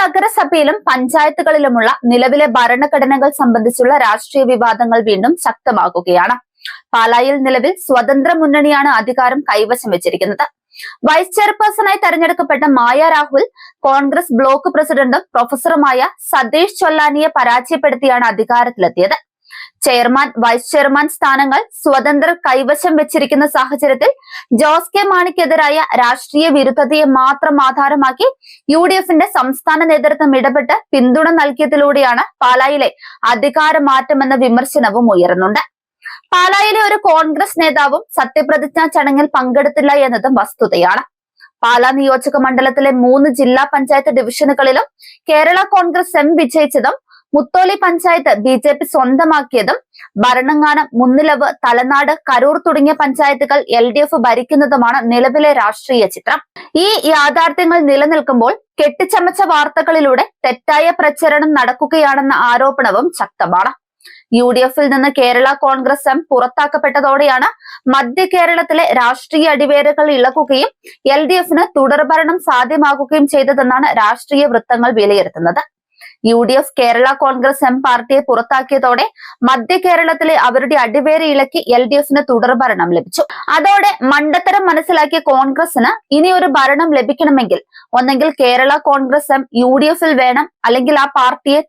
നഗരസഭയിലും പഞ്ചായത്തുകളിലുമുള്ള നിലവിലെ ഭരണഘടനകൾ സംബന്ധിച്ചുള്ള രാഷ്ട്രീയ വിവാദങ്ങൾ വീണ്ടും ശക്തമാകുകയാണ് പാലായിൽ നിലവിൽ സ്വതന്ത്ര മുന്നണിയാണ് അധികാരം കൈവശം വെച്ചിരിക്കുന്നത്. വൈസ് ചെയർപേഴ്സണായി തെരഞ്ഞെടുക്കപ്പെട്ട മായ രാഹുൽ കോൺഗ്രസ് ബ്ലോക്ക് പ്രസിഡന്റും പ്രൊഫസറുമായ സതീഷ് ചൊല്ലാനിയെ പരാജയപ്പെടുത്തിയാണ് അധികാരത്തിലെത്തിയത്. ചെയർമാൻ വൈസ് ചെയർമാൻ സ്ഥാനങ്ങൾ സ്വതന്ത്ര കൈവശം വെച്ചിരിക്കുന്ന സാഹചര്യത്തിൽ ജോസ് കെ മാണിക്കെതിരായ രാഷ്ട്രീയ വിരുദ്ധതയെ മാത്രം ആധാരമാക്കി യു ഡി എഫിന്റെ സംസ്ഥാന നേതൃത്വം ഇടപെട്ട് പിന്തുണ നൽകിയതിലൂടെയാണ് പാലായിലെ അധികാരമാറ്റമെന്ന വിമർശനവും ഉയർന്നുണ്ട് പാലായിലെ ഒരു കോൺഗ്രസ് നേതാവും സത്യപ്രതിജ്ഞാ ചടങ്ങിൽ പങ്കെടുത്തില്ല എന്നതും വസ്തുതയാണ്. പാലാ നിയോജക മണ്ഡലത്തിലെ മൂന്ന് ജില്ലാ പഞ്ചായത്ത് ഡിവിഷനുകളിലും Kerala Congress M വിജയിച്ചതും Mutholi panchayat B J P സ്വന്തമാക്കിയതും Bharananganam Moonnilavu Thalanad Karoor തുടങ്ങിയ പഞ്ചായത്തുകൾ എൽ ഡി എഫ് ഭരിക്കുന്നതുമാണ് നിലവിലെ രാഷ്ട്രീയ ചിത്രം. ഈ യാഥാർത്ഥ്യങ്ങൾ നിലനിൽക്കുമ്പോൾ കെട്ടിച്ചമച്ച വാർത്തകളിലൂടെ തെറ്റായ പ്രചരണം നടക്കുകയാണെന്ന ആരോപണവും ശക്തമാണ്. യു ഡി എഫിൽ നിന്ന് കേരള കോൺഗ്രസ് എം പുറത്താക്കപ്പെട്ടതോടെയാണ് മധ്യ കേരളത്തിലെ രാഷ്ട്രീയ അടിവേരുകൾ ഇളക്കുകയും എൽ ഡി എഫിന് തുടർഭരണം സാധ്യമാകുകയും ചെയ്തതെന്നാണ് രാഷ്ട്രീയ വൃത്തങ്ങൾ വിലയിരുത്തുന്നത്. U D F Kerala Congress M പാർട്ടിയെ പുറത്താക്കിയതോടെ മധ്യ കേരളത്തിലെ അവരുടെ അടിവേര ഇളക്കി എൽ ഡി എഫിന് തുടർഭരണം ലഭിച്ചു. അതോടെ മണ്ടത്തരം മനസ്സിലാക്കിയ കോൺഗ്രസിന് ഇനി ഒരു ഭരണം ലഭിക്കണമെങ്കിൽ ഒന്നെങ്കിൽ Kerala Congress M U D എഫിൽ വേണം അല്ലെങ്കിൽ ആ പാർട്ടിയെ